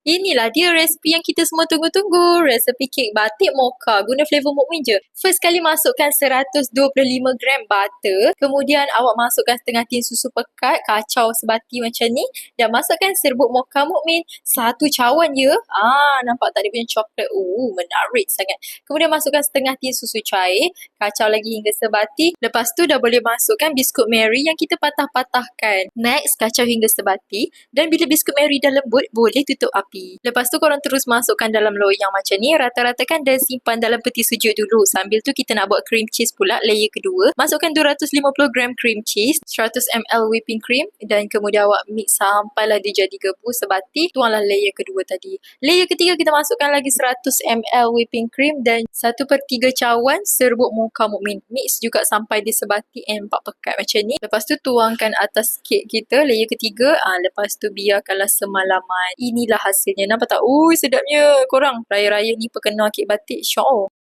Inilah dia resipi yang kita semua tunggu-tunggu. Resepi kek batik mocha guna flavor mukmin je. First kali masukkan 125 gram butter. Kemudian awak masukkan setengah tin susu pekat, kacau sebati macam ni. Dan masukkan serbuk mocha mukmin. Satu cawan je. Ah, nampak tak dia punya coklat? Uh, menarik sangat. Kemudian masukkan setengah tin susu cair. Kacau lagi hingga sebati. Lepas tu dah boleh masukkan biskut Mary yang kita patah-patahkan. Next, kacau hingga sebati. Dan bila biskut Mary dah lembut, boleh tutup api api. Lepas tu korang terus masukkan dalam loyang macam ni, rata-ratakan dan simpan dalam peti sejuk dulu. Sambil tu kita nak buat cream cheese pula, layer kedua. Masukkan 250 gram cream cheese, 100 ml whipping cream dan kemudian awak mix sampailah dia jadi gebu sebati. Tuanglah layer kedua tadi. Layer ketiga kita masukkan lagi 100 ml whipping cream dan 1 per 3 cawan serbuk mocha mukmin. Mix juga sampai dia sebati empat pekat macam ni. Lepas tu tuangkan atas kek kita, layer ketiga. Ah, lepas tu biarkanlah semalaman. Inilah hasil hasilnya. Nampak tak? Ui, sedapnya. Korang, raya-raya ni perkenal kek batik. Syok.